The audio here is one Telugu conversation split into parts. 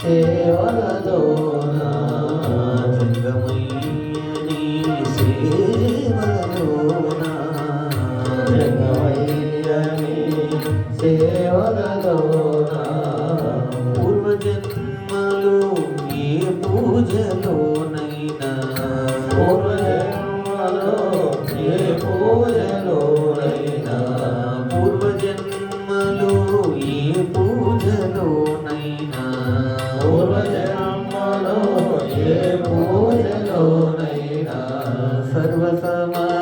సేవలలోనా?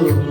Thank you.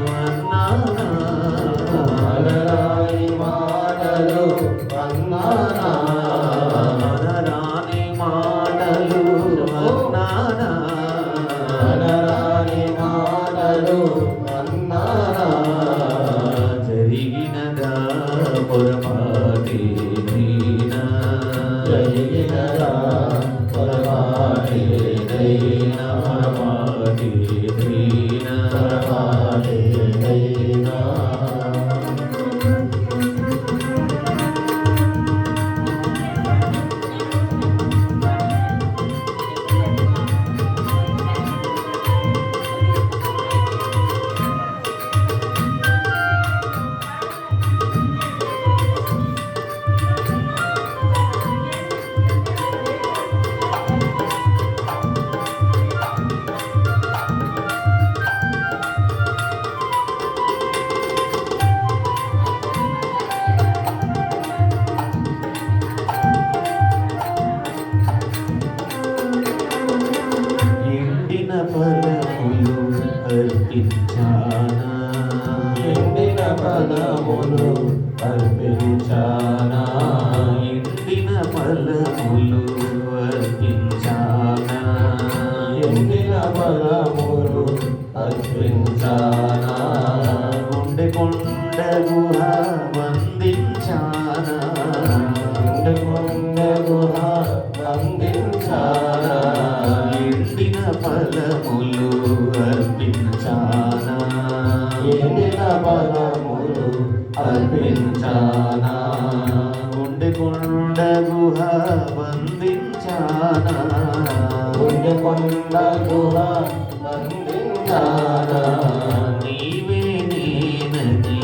పదములు అర్పించానా ఎండిన పదములు అర్పించానా ఎండిన పదములు అర్పించానా ఎండిన పదములు అర్పించానా ఉండి కొండ గుహ వందించానా? ఉండి కొండ గుహ వందించానా? అర్పించానా. గుండె కొండ గుహ బంధించానా గుండె కొండ గుహ బంధించానా నీవే నేనని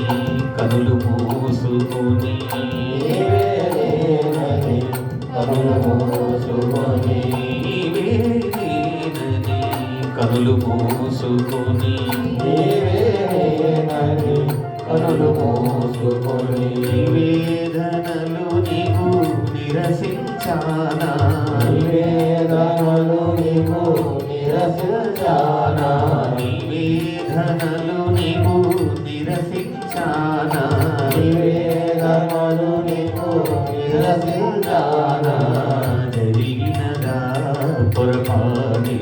కనులు మూసుకొని. నీవే నేనని కనులు మూసుకొని. నీవే నేనని కనులు మూసుకొని. నీవే నేనని కనులు మూసుకొని నివేదనలు నీకు నిరసించానా? వేదనలు నీకు నిరసించానా వేదనలు నీకు నిరసించానా వేదనలు నీకు నిరసించానా జరిగినదా పొరపాని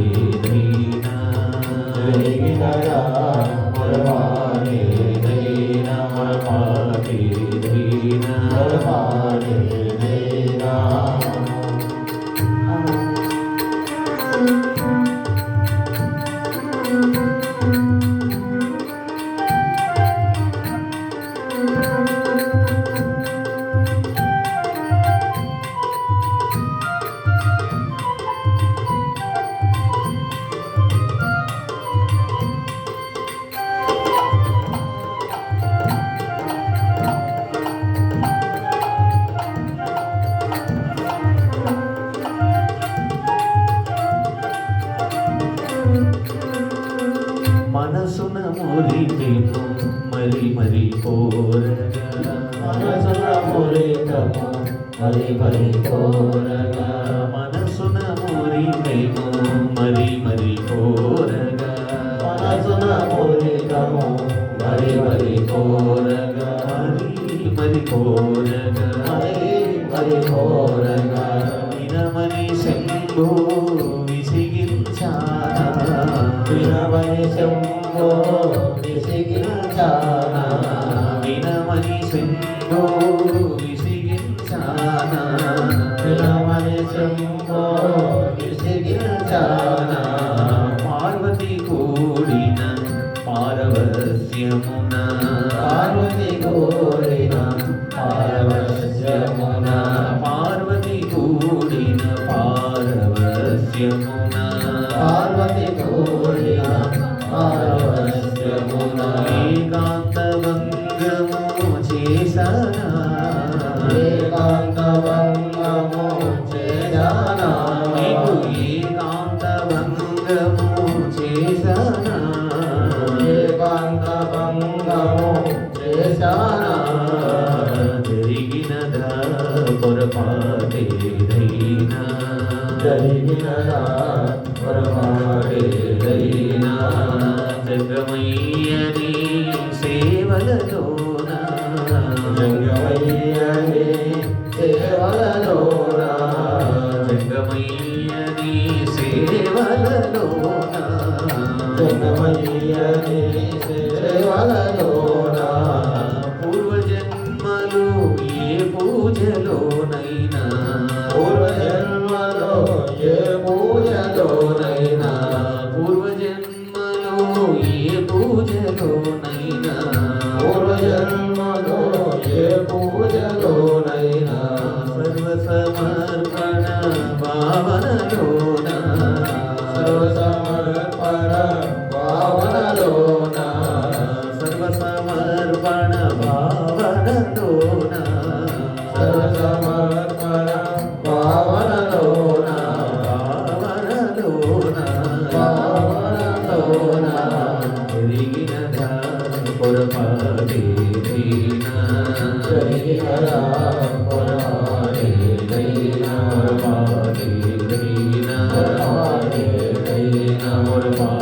మరి మరి మనసున మురిపెను మరి మరి కోరగా మనసున మురికము మరి మరి కోరగా మరి కోరగా మరి కోరగా వినమని శంభో విసిగించానా వినమని శంభో Feliz நமோ நமோ